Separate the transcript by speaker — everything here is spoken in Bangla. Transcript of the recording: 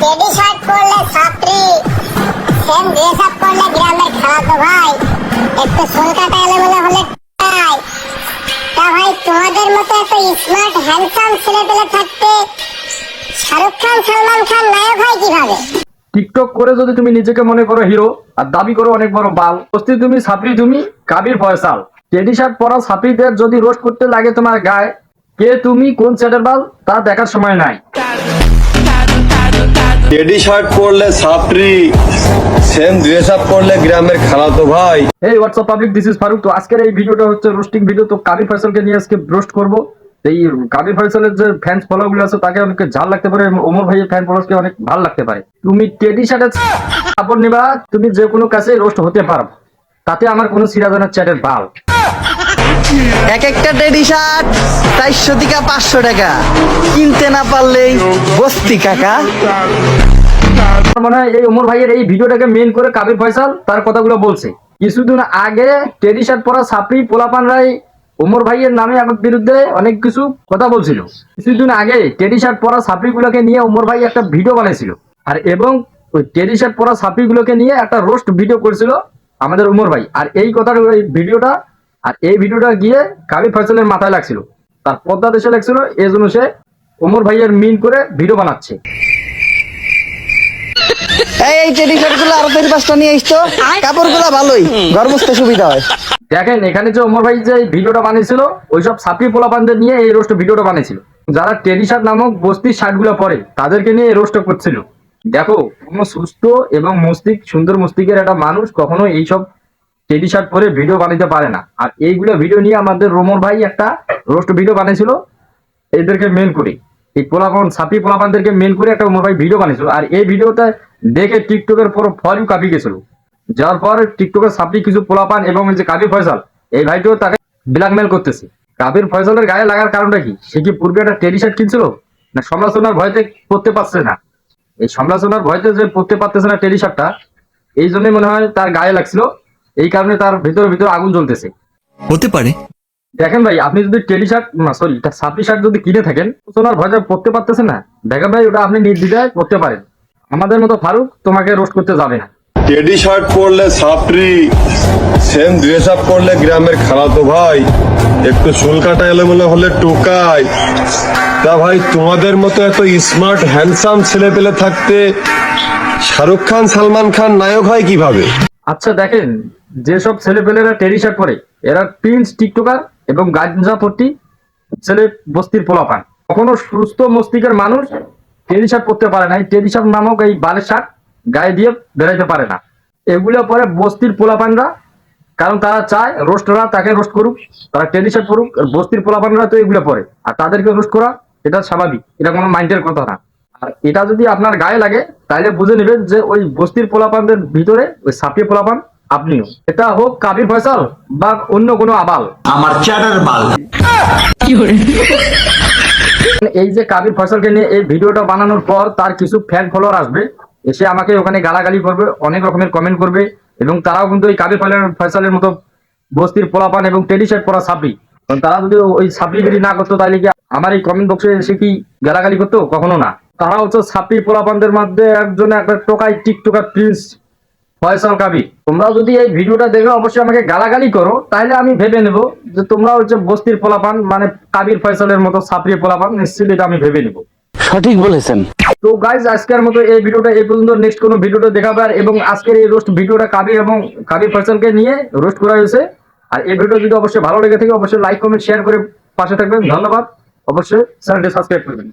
Speaker 1: শার্ট পরলে ছাত্রী, সেম ড্রেস আপ করলে গ্রামের খালাতো ভাই। একটু এলোমেলো হলে তা ভাই, তোমাদের মতো এত স্মার্ট হ্যান্ডসাম ছেলে পেলে থাকতে শাহরুখ খান, সালমান খান, নায়ক হয় কীভাবে?
Speaker 2: টিকটক করে যদি তুমি নিজেকে মনে করো হিরো আর দাবি করো অনেক বড় বাল বস্তি তুমি সাপড়ি তুমি, কাবির ফয়সাল। টেডি শার্ট পরা সাপড়িদের যদি রোস্ট করতে লাগে তোমার গায়ে, কে তুমি, কোন সেটের বাল, তা দেখার সময় নাই।
Speaker 3: টেডি শার্ট পরলে ছাত্রী সেম ড্রেস আপ করলে গ্রামের খালাতো ভাই।
Speaker 2: এই WhatsApp public this is Faruk তো আজকের এই ভিডিওটা হচ্ছে রোস্টিং ভিডিও তো কাবির ফয়সালকে নিয়ে আজকে রোস্ট করব। এই কাবির ফয়সালের যে ফ্যান্স ফলো গুলো আছে, তাকে অনেক ঝাল লাগতে পারে। ওমর ভাইয়ের ফ্যান ফলোয়ার্সকে অনেক ভালো লাগতে পারে। তুমি টেডি শার্টের কাপড় নিবা। তুমি যে কোনো কাছে রোস্ট হতে পারো। তাতে আমার কোনো সিরাজনের চ্যাটের বাল।
Speaker 4: এক একটা টেডি শার্ট, চারশো থেকে পাঁচশো টাকা। কিনতে না পারলেই বস্তি, কাকা।
Speaker 2: মনে হয় এই ওমর ভাইয়ের এই ভিডিওটাকে মেন করে কাবির ফয়সাল তার কথাগুলো বলছে। কিছুদিন আগে টেডি শার্ট পরা পোলাপান রায় ভাইয়ের নামে আমার বিরুদ্ধে অনেক কিছু কথা বলছিল। কিছুদিন আগে টেডি শার্ট পরা সাপড়ি গুলোকে নিয়ে ওমর ভাই একটা ভিডিও বানিয়েছিল আর এবং ওই টেডি শার্ট পরা নিয়ে একটা রোস্ট ভিডিও করেছিল আমাদের ওমর ভাই। আর এই কথার এই ভিডিওটা আর এই ভিডিওটা গিয়ে কাবির ফয়সালের মাথায় লাগছিল। তার পদ্মা দেশে লাগছিল এই জন্য সে ওমর ভাইয়ের মিন করে ভিডিও বানাচ্ছে।
Speaker 4: এই এই টেডি শার্ট আরও চারি পাঁচটা নিয়ে আসতো কাপড় ভালোই ঘর মুছতে সুবিধা হয়।
Speaker 2: দেখেন এখানে যে ওমর ভাই যে ভিডিওটা বানিয়েছিল ওইসব সাপি পোলাপানদের নিয়ে এই রোস্ট ভিডিওটা বানিয়েছিল। যারা টেডি শার্ট নামক বস্তির শার্টগুলো পরে তাদেরকে নিয়ে এই রোস্ট করছিল। দেখো কোনো সুস্থ এবং মস্তিক সুন্দর মস্তিকের একটা মানুষ কখনো এইসব টেডি শার্ট পরে ভিডিও বানাতে পারে না। আর এইগুলো ভিডিও নিয়ে আমাদের রোমর ভাই একটা রোস্ট ভিডিও বানিয়েছিল। এদেরকে মেন করে। এই পোলাপান, সাপি পোলাপানদেরকে মেন করে একটা ওমর ভাই ভিডিও বানিয়েছিল। আর এই ভিডিওটা দেখে টিকটকের পুরো ফলই কাপি গেছিল। যার পর টিকটকের সাপড়ি কিছু পোলাপান এবং যে কাবির ফয়সাল, এই ভাইটিও তাকে ব্ল্যাকমেল করতেছে। কাবির ফয়সালের গায়ে লাগার কারণটা কি? সে কি পূর্বে একটা টেডি শার্ট কিনছিল? না সমালোচনার ভয়তে পড়তে পারছে না? এই সমালোচনার ভয়তে যে পড়তে পারতেছে না টেডি শার্টটা এই জন্যই মনে হয় তার গায়ে লাগছিল। এই কারণে তার ভিতরে ভিতরে আগুন জ্বলতেছে।
Speaker 5: হতে পারে।
Speaker 2: দেখেন ভাই আপনি যদি টেডি শার্ট না সরি সাপড়ি শার্ট যদি কিনে থাকেন সোনার ভয়টা পড়তে পারতেছেন না। দেখেন ভাই ওটা আপনি নির্দ্বিধায় পড়তে পারেন। আমাদের মতো ফারুক তোমাকে রোস্ট করতে যাবে না।
Speaker 3: টেডি শার্ট পরলে ছাত্রী সেম ড্রেস আপ করলে গ্রামের খালাতো ভাই একটু চুল কাটা এলোমেলো হলে টোকাই তা ভাই তোমাদের মতো এত স্মার্ট হ্যান্ডসাম ছেলে পেলে থাকতে শাহরুখ খান সালমান খান নায়ক হয় কীভাবে?
Speaker 2: আচ্ছা দেখেন যেসব ছেলেপেলেরা টেডি শার্ট পরে, এরা প্রিন্স, টিকটকার এবং গাঞ্জা পট্টি ছেলে বস্তির পোলাপান। কখনো সুস্থ মস্তিকের মানুষ টেডি শার্ট পরতে পারে না। এই টেডি শার্ট নামক এই বালের শার্ট গায়ে দিয়ে বেরাইতে পারে না। এগুলো পরে বস্তির পোলাপানরা, কারণ তারা চায় রোস্টরা তাকে রোস্ট করুক, তারা টেডি শার্ট পরুক বস্তির পোলাপানরা তো এগুলো পরে। আর তাদেরকে রোস্ট করা, এটা স্বাভাবিক। এটা কোনো মাইন্ডের কথা না। আর এটা যদি আপনার গায়ে লাগে, তাহলে বুঝে নেবেন যে ওই বস্তির পোলাপানদের ভিতরে, ওই সাপিয়ে পোলাপান আপনিও এটা হোক কাবির ফয়সাল বা অন্য কোনো আবাল।
Speaker 5: আমার চ্যাটার বাল।
Speaker 2: এই যে কাবির ফয়সালকে নিয়ে এই ভিডিওটা বানানোর পর তার কিছু ফ্যান ফলোয়ার আসবে এসে আমাকে ওখানে গালাগালি করবে অনেক রকমের কমেন্ট করবে এবং তারাও কিন্তু এই কাবির ফয়সালের- ফয়সালের মতো বস্তির পোলাপান এবং টেডি শার্ট পরা সাপড়ি কারণ তারা যদি ওই সাপড়িগিরি না করতো তাহলে কি আমার এই কমেন্ট বক্সে এসে কি গালাগালি করতো? কখনো না। তারা হচ্ছে সাপড়ি পোলাপানদের মধ্যে একজন একটা টোকাই টিকটকার প্রিন্স ফয়সাল তোমরা যদি এই ভিডিওটা দেখে অবশ্যই আমাকে গালাগালি করো তাহলে আমি ভেবে নেব যে তোমরা হচ্ছে বস্তির পোলাপান মানে কাবির ফয়সালের মতো সাপড়ি পোলাপান নিশ্চিত এটা আমি ভেবে নেব।
Speaker 4: সঠিক বলেছেন।
Speaker 2: তো গাইজ আজকের মতো এই ভিডিওটা এই পর্যন্ত। নেক্সট কোনো ভিডিওটা দেখাবে এবং আজকের এই রোস্ট ভিডিওটা কাবির এবং কাবির ফয়সালকে নিয়ে রোস্ট করা হয়েছে। আর এই ভিডিও যদি অবশ্যই ভালো লেগে থাকে অবশ্যই লাইক কমেন্ট শেয়ার করে পাশে থাকবেন। ধন্যবাদ। অবশ্যই চ্যানেলটি সাবস্ক্রাইব করবেন।